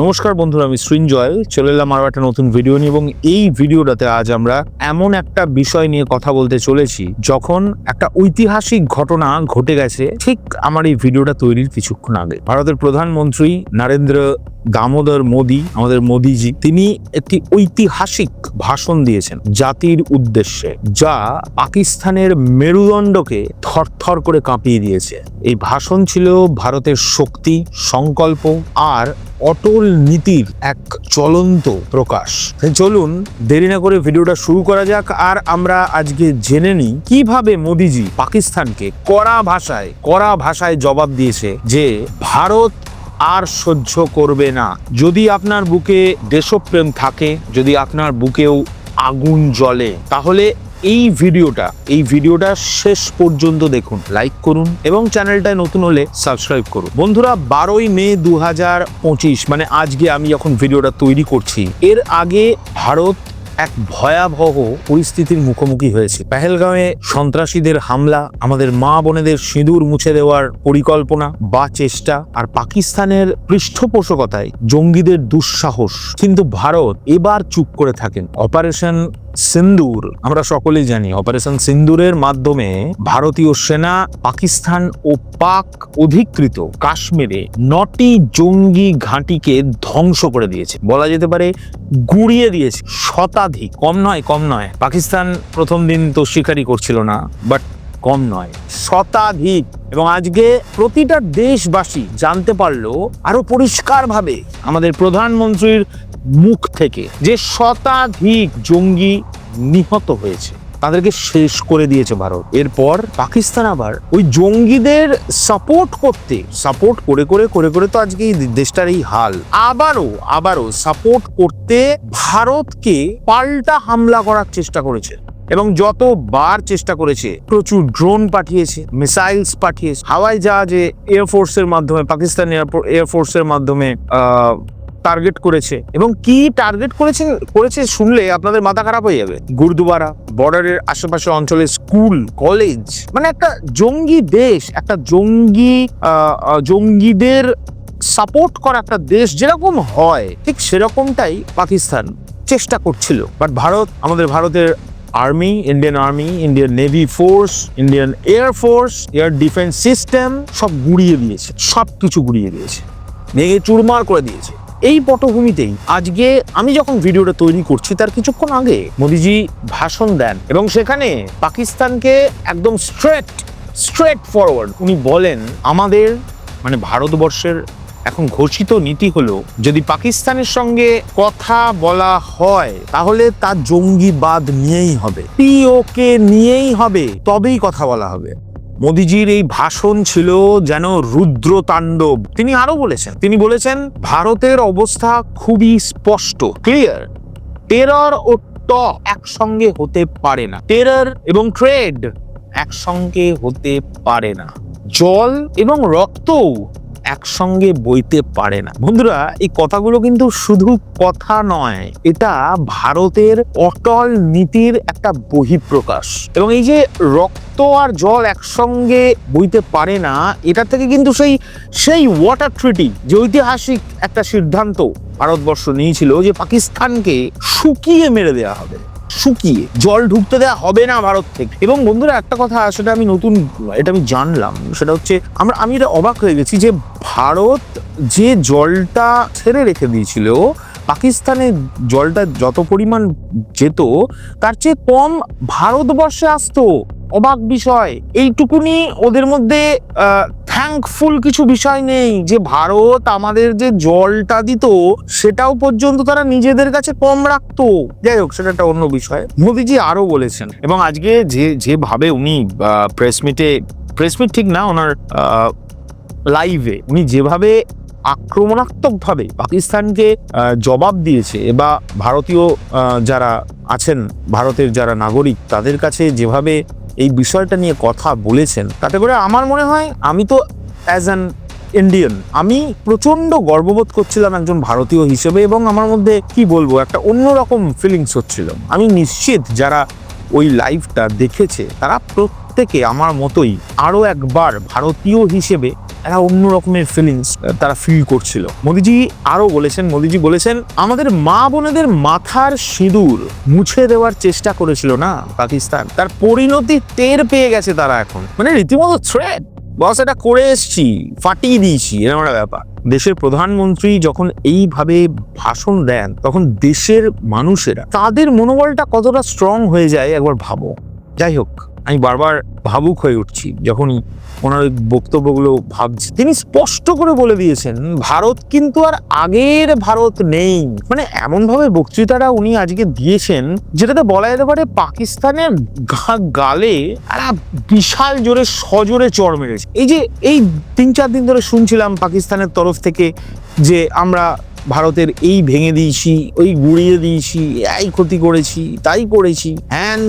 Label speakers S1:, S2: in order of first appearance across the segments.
S1: নমস্কার বন্ধুরা, আমি সৃঞ্জয় চলে এলাম আরও একটা নতুন ভিডিও নিয়ে এবং এই ভিডিওটাতে আজ আমরা এমন একটা বিষয় নিয়ে কথা বলতে চলেছি, যখন একটা ঐতিহাসিক ঘটনা ঘটে গেছে ঠিক আমার এই ভিডিওটা তৈরির কিছুক্ষণ আগে। ভারতের প্রধানমন্ত্রী নরেন্দ্র দামোদর মোদী, আমাদের মোদীজি, তিনি একটি ঐতিহাসিক ভাষণ দিয়েছেন জাতির উদ্দেশ্যে, যা পাকিস্তানের মেরুদণ্ডকে থরথর করে কাঁপিয়ে দিয়েছে। এই ভাষণ ছিল ভারতের শক্তি, সংকল্প আর অটল নীতির এক চলন্ত প্রকাশ। চলুন, দেরি না করে ভিডিওটা শুরু করা যাক, আর আমরা আজকে জেনে নিই কীভাবে মোদিজি পাকিস্তানকে কড়া ভাষায় কড়া ভাষায় জবাব দিয়েছে যে, ভারত আর সহ্য করবে না। যদি আপনার বুকে দেশপ্রেম থাকে, যদি আপনার বুকেও আগুন জ্বলে, তাহলে এই ভিডিওটা এই ভিডিওটা শেষ পর্যন্ত দেখুন লাইক করুন এবং চ্যানেলটায় নতুন হলে সাবস্ক্রাইব করুন। বন্ধুরা, বারোই মে দু হাজার পঁচিশ মানে আজকে আমি যখন ভিডিওটা তৈরি করছি, এর আগে ভারত এক ভয়াবহ পরিস্থিতির মুখোমুখি হয়েছে। পেহেলগাঁওয়ে সন্ত্রাসীদের হামলা, আমাদের মা বোনেদের সিঁদুর মুছে দেওয়ার পরিকল্পনা, বা চেষ্টা, আর পাকিস্তানের পৃষ্ঠপোষকতায় জঙ্গিদের দুঃসাহস। কিন্তু ভারত এবার চুপ করে থাকেন। অপারেশন সিন্দুর, আমরা সকলেই জানি অপারেশন সিন্দুরের মাধ্যমে ভারতীয় সেনা পাকিস্তান ও পাক অধিকৃত কাশ্মীরে নটি জঙ্গি ঘাঁটিকে ধ্বংস করে দিয়েছে। বলা যেতে পারে গুড়িয়ে দিয়েছে, শতাধিক। কম নয় কম নয়। পাকিস্তান প্রথম দিন তো স্বীকারই করছিল না বাট কম নয়। শতাধিক। এবং আজকে প্রতিটা দেশবাসী জানতে পারল, আরও পরিষ্কারভাবে আমাদের প্রধানমন্ত্রীর মুখ থেকে যে শতাধিক জঙ্গি নিহত হয়েছে, তাদেরকে শেষ করে দিয়েছে ভারত। এরপর পাকিস্তান আবার ওই জঙ্গিদের সাপোর্ট করতে সাপোর্ট করে করে করে করে তো আজকে এই দেশটার এই হাল। আবারও আবারও সাপোর্ট করতে ভারতকে পাল্টা হামলা করার চেষ্টা করেছে এবং যতবার চেষ্টা করেছে, প্রচুর ড্রোন পাঠিয়েছে মিসাইলস পাঠিয়েছে। হাওয়াই জাহাজে এয়ারফোর্সের মাধ্যমে, পাকিস্তান এয়ারফোর্সের মাধ্যমে টার্গেট করেছে এবং কি টার্গেট করেছে করেছে শুনলে আপনাদের মাথা খারাপ হয়ে যাবে। গুরুদুয়ারা বর্ডারের আশেপাশে অঞ্চলে স্কুল কলেজ মানে একটা জঙ্গি দেশ, একটা জঙ্গি জঙ্গিদের সাপোর্ট করা একটা দেশ যেরকম হয়, ঠিক সেরকমটাই পাকিস্তান চেষ্টা করছিল। বাট ভারত, আমাদের ভারতের army Indian army Indian navy force Indian air force air defence system সব গুড়িয়ে দিয়েছে সব কিছু গুড়িয়ে দিয়েছে। ভেঙে চুরমার করে দিয়েছে। এই পটভূমিতেই আজকে আমি যখন ভিডিওটা তৈরি করছি, তার কিছুক্ষণ আগে মোদিজি ভাষণ দেন এবং সেখানে পাকিস্তানকে একদম স্ট্রেট স্ট্রেট ফরওয়ার্ড উনি বলেন, আমাদের মানে ভারতবর্ষের এখন ঘোষিত নীতি হলো, যদি পাকিস্তানের সঙ্গে কথা বলা হয়, তাহলে তার জঙ্গিবাদ নিয়েই হবে। পিওকে নিয়েই হবে, তবেই কথা বলা হবে। মোদিজির এই ভাষণ ছিল যেন রুদ্র তাণ্ডব তিনি আরও বলেছেন, তিনি বলেছেন, ভারতের অবস্থা খুবই স্পষ্ট ক্লিয়ার টেরর ও ট একসঙ্গে হতে পারে না। টেরর এবং ট্রেড একসঙ্গে হতে পারে না। জল এবং রক্তও একসঙ্গে বইতে পারে না। বন্ধুরা, এই কথাগুলো কিন্তু শুধু কথা নয়, এটা ভারতের অটল নীতির একটা বহিঃপ্রকাশ। এবং এই যে রক্ত আর জল একসঙ্গে বইতে পারে না, এটা থেকে কিন্তু সেই সেই ওয়াটার ট্রিটি, যে ঐতিহাসিক একটা সিদ্ধান্ত ভারতবর্ষ নিয়েছিল যে পাকিস্তানকে শুকিয়ে মেরে দেওয়া হবে। শুকিয়ে জল ঢুকতে দেওয়া হবে না ভারত থেকে। এবং বন্ধুরা, একটা কথা সেটা আমি নতুন, এটা আমি জানলাম, সেটা হচ্ছে আমরা, আমি এটা অবাক হয়ে গেছি যে ভারত যে জলটা ছেড়ে রেখে দিয়েছিল পাকিস্তানে জলটা যত পরিমাণ যেত, তার চেয়ে কম ভারতবর্ষে আসতো। অবাক বিষয়। এইটুকুনি ওদের মধ্যে থ্যাঙ্কফুল কিছু বিষয় নেই। যে ভারত আমাদের যে জলটা দিত, সেটাও পর্যন্ত তারা নিজেদের কাছে কম রাখতো। যাই হোক, সেটা একটা অন্য বিষয়। মোদিজি আরও বলেছেন, এবং আজকে যে, যেভাবে উনি প্রেস মিটে প্রেস মিট ঠিক না, ওনার লাইভে উনি যেভাবে আক্রমণাত্মকভাবে পাকিস্তানকে জবাব দিয়েছে, বা ভারতীয় যারা আছেন, ভারতের যারা নাগরিক, তাদের কাছে যেভাবে এই বিষয়টা নিয়ে কথা বলেছেন, তাতে করে আমার মনে হয় আমি তো অ্যাজ অ্যান ইন্ডিয়ান আমি প্রচণ্ড গর্ববোধ করছিলাম একজন ভারতীয় হিসেবে এবং আমার মধ্যে কি বলব, একটা অন্যরকম ফিলিংস হচ্ছিল। আমি নিশ্চিত যারা ওই লাইভটা দেখেছে, তারা প্রত্যেকে আমার মতোই আরও একবার ভারতীয় হিসেবে একটা অন্য রকমের ফিলিংস তারা ফিল করছিল। মোদিজি আরও বলেছেন, মোদিজি বলেছেন, আমাদের মা বোনেদের মাথার সিঁদুর মুছে দেওয়ার চেষ্টা করেছিল না পাকিস্তান। তার পরিণতি টের পেয়ে গেছে তারা এখন। মানে রীতিমতো থ্রেট বস, এটা করে এসছি, ফাটিয়ে দিয়েছি, এরকম একটা ব্যাপার। দেশের প্রধানমন্ত্রী যখন এইভাবে ভাষণ দেন, তখন দেশের মানুষেরা তাদের মনোবলটা কতটা স্ট্রং হয়ে যায় একবার ভাবো। যাই হোক আমি বারবার ভাবুক হয়ে উঠছি, যখন ওনার ওই বক্তব্যগুলো ভাবছি। তিনি স্পষ্ট করে বলে দিয়েছেন, ভারত কিন্তু আর আগের ভারত নেই। মানে এমনভাবে বক্তৃতাটা উনি আজকে দিয়েছেন, যেটাতে বলা যেতে পারে পাকিস্তানের গালে একটা বিশাল জোরে সজোরে চর মেরেছে। এই যে, এই তিন চার দিন ধরে শুনছিলাম পাকিস্তানের তরফ থেকে যে আমরা ভারতের এই ভেঙে দিয়েছি, ওই গুড়িয়ে দিয়েছি, এই ক্ষতি করেছি, তাই করেছি। হ্যান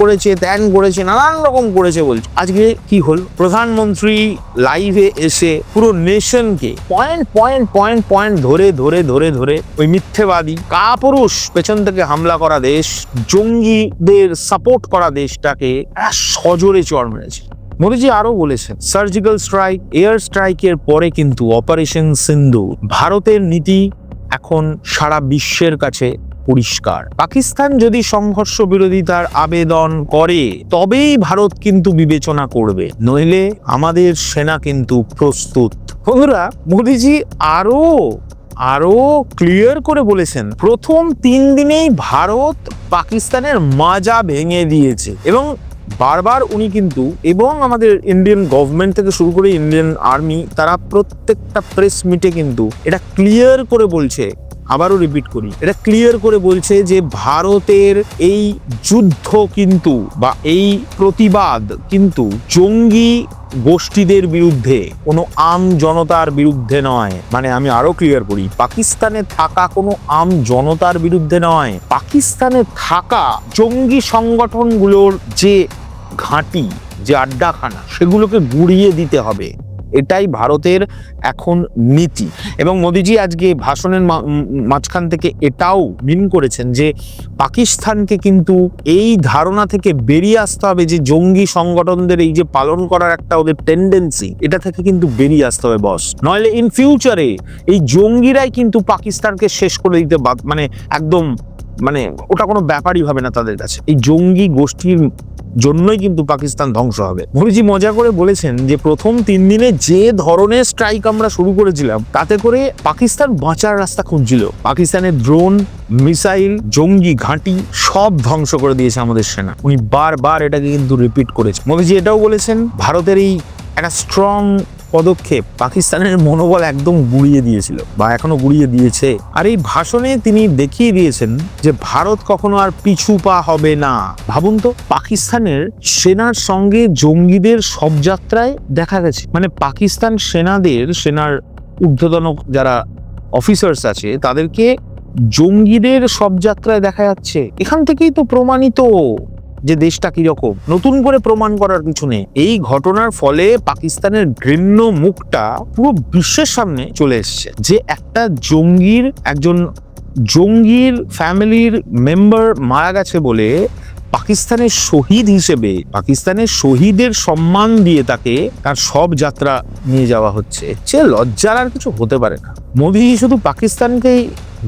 S1: করেছে ত্যান করেছে, নানান রকম করেছে বলছে। আজকে কি হল? প্রধানমন্ত্রী লাইভে এসে পুরো নেশনকে পয়েন্ট পয়েন্ট পয়েন্ট পয়েন্ট ধরে ধরে ধরে ধরে ওই মিথ্যেবাদী, কাপুরুষ পেছন থেকে হামলা করা দেশ, জঙ্গিদের সাপোর্ট করা দেশটাকে সজোরে চড় মেরেছে। মোদীজি আরও বলেছেন সার্জিক্যাল স্ট্রাইক এয়ার স্ট্রাইকের পরে কিন্তু অপারেশন সিন্ধু ভারতের নীতি এখন সারা বিশ্বের কাছে পরিষ্কার। পাকিস্তান যদি সংঘর্ষ বিরোধিতার আবেদন করে, তবেই ভারত কিন্তু বিবেচনা করবে। নইলে আমাদের সেনা কিন্তু প্রস্তুত। বন্ধুরা, মোদিজি আরও আরও ক্লিয়ার করে বলেছেন, প্রথম তিন দিনেই ভারত পাকিস্তানের মাজা ভেঙে দিয়েছে। এবং বারবার উনি কিন্তু, এবং আমাদের ইন্ডিয়ান গভর্নমেন্ট থেকে শুরু করে ইন্ডিয়ান আর্মি তারা প্রত্যেকটা প্রেস মিটে কিন্তু এটা ক্লিয়ার করে বলছে। আবারও রিপিট করি। এটা ক্লিয়ার করে বলছে যে ভারতের এই যুদ্ধ কিন্তু বা এই প্রতিবাদ কিন্তু জঙ্গি গোষ্ঠীদের বিরুদ্ধে, কোনো আম জনতার বিরুদ্ধে নয়। মানে আমি আরও ক্লিয়ার করি, পাকিস্তানে থাকা কোনো আম জনতার বিরুদ্ধে নয়। পাকিস্তানে থাকা জঙ্গি সংগঠনগুলোর যে ঘাঁটি, যে আড্ডাখানা, সেগুলোকে গুড়িয়ে দিতে হবে। এটাই ভারতের এখন নীতি। এবং মোদিজি আজকে ভাষণের মাঝখান থেকে এটাও মিন করেছেন যে, পাকিস্তানকে কিন্তু এই ধারণা থেকে বেরিয়ে আসতে হবে যে, জঙ্গি সংগঠনদের এই যে পালন করার একটা ওদের টেন্ডেন্সি এটা থেকে কিন্তু বেরিয়ে আসতে হবে বস নইলে ইন ফিউচারে এই জঙ্গিরাই কিন্তু পাকিস্তানকে শেষ করে দিতে মানে একদম মানে ওটা কোনো ব্যাপারই হবে না তাদের কাছে। এই জঙ্গি গোষ্ঠীর জন্যই কিন্তু পাকিস্তান ধ্বংস হবে। মোদিজি মজা করে বলেছেন যে, প্রথম তিন দিনে যে ধরনের স্ট্রাইক আমরা শুরু করেছিলাম, তাতে করে পাকিস্তান বাঁচার রাস্তা খুঁজছিল। পাকিস্তানের ড্রোন মিসাইল জঙ্গি ঘাঁটি সব ধ্বংস করে দিয়েছে আমাদের সেনা। উনি বারবার এটাকে কিন্তু রিপিট করেছে। মোদিজি এটাও বলেছেন, ভারতের এই একটা স্ট্রং পদক্ষেপ পাকিস্তানের মনোবল একদম গুড়িয়ে দিয়েছিল বা এখনও গুড়িয়ে দিয়েছে। আর এই ভাষণে তিনি দেখিয়ে দিয়েছেন যে ভারত কখনো আর পিছু পা হবে না। ভাবুন তো, পাকিস্তানের সেনার সঙ্গে জঙ্গিদের সব যাত্রায় দেখা গেছে। মানে পাকিস্তান সেনাদের, সেনার ঊর্ধ্বতন যারা অফিসার্স আছে, তাদেরকে জঙ্গিদের সব যাত্রায় দেখা যাচ্ছে। এখান থেকেই তো প্রমাণিত। যে দেশটা কীরকম? নতুন করে প্রমাণ করার কিছু নেই। এই ঘটনার ফলে পাকিস্তানের ঘৃণ্য মুখটা পুরো বিশ্বের সামনে চলে এসছে। যে একটা জঙ্গির, একজন জঙ্গির ফ্যামিলির মেম্বার মারা গেছে বলে পাকিস্তানের শহীদ হিসেবে, পাকিস্তানের শহীদের সম্মান দিয়ে তাকে তার সব যাত্রা নিয়ে যাওয়া হচ্ছে। সে লজ্জার আর কিছু হতে পারে না। মোদী শুধু পাকিস্তানকেই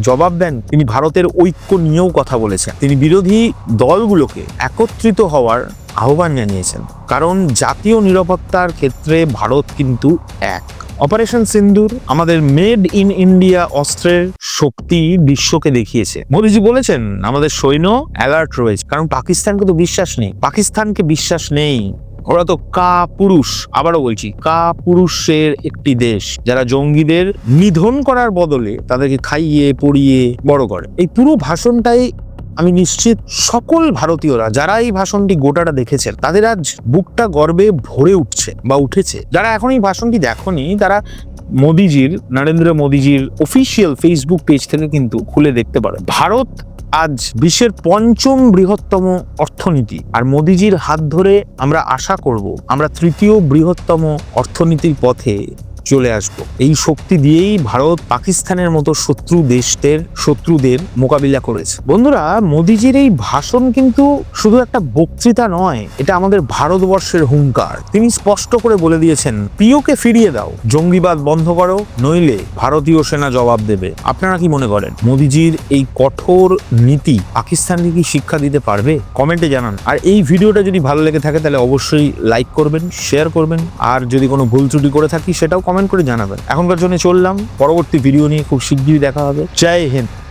S1: জবাব দেন, তিনি ভারতের ঐক্য নিয়েও কথা বলেছেন। তিনি বিরোধী দলগুলোকে একত্রিত হওয়ার আহ্বান জানিয়েছেন। কারণ জাতীয় নিরাপত্তার ক্ষেত্রে ভারত কিন্তু এক। অপারেশন সিন্দুর আমাদের মেড ইন ইন্ডিয়া অস্ত্রের শক্তি বিশ্বকে দেখিয়েছে। মোদীজি বলেছেন, আমাদের সৈন্য অ্যালার্ট রয়েছে, কারণ পাকিস্তানকে তো বিশ্বাস নেই। পাকিস্তানকে বিশ্বাস নেই। ওরা তো কা পুরুষ আবারও বলছি কা পুরুষের একটি দেশ। যারা জঙ্গিদের নিধন করার বদলে তাদেরকে খাইয়ে, পড়িয়ে বড় করে। এই পুরো ভাষণটাই আমি নিশ্চিত সকল ভারতীয়রা, যারা এই ভাষণটি গোটাটা দেখেছেন, তাদের আজ বুকটা গর্বে ভরে উঠছে বা উঠেছে। যারা এখন এই ভাষণটি দেখনি, তারা মোদিজির, নরেন্দ্র মোদিজির অফিসিয়াল ফেসবুক পেজ থেকে কিন্তু খুলে দেখতে পারেন। ভারত আজ বিশ্বের পঞ্চম বৃহত্তম অর্থনীতি। আর মোদিজির হাত ধরে আমরা আশা করব, আমরা তৃতীয় বৃহত্তম অর্থনীতির পথে চলে আসব। এই শক্তি দিয়েই ভারত পাকিস্তানের মতো শত্রু দেশদের, শত্রুদের মোকাবিলা করেছে। বন্ধুরা, মোদিজির এই ভাষণ কিন্তু শুধু একটা বক্তৃতা নয়, এটা আমাদের ভারতবর্ষের হুঙ্কার। তিনি স্পষ্ট করে বলে দিয়েছেন, প্রিয়কে ফিরিয়ে দাও, জঙ্গিবাদ বন্ধ করো, নইলে ভারতীয় সেনা জবাব দেবে। আপনারা কি মনে করেন, মোদিজির এই কঠোর নীতি পাকিস্তানকে কি শিক্ষা দিতে পারবে? কমেন্টে জানান। আর এই ভিডিওটা যদি ভালো লেগে থাকে, তাহলে অবশ্যই লাইক করবেন, শেয়ার করবেন। আর যদি কোনো ভুল ত্রুটি করে থাকি, সেটাও কমেন্ট করে জানাবেন। এখনকার জন্য চললাম। পরবর্তী ভিডিও নিয়ে খুব শিগগিরই দেখা হবে। জয় হিন্দ।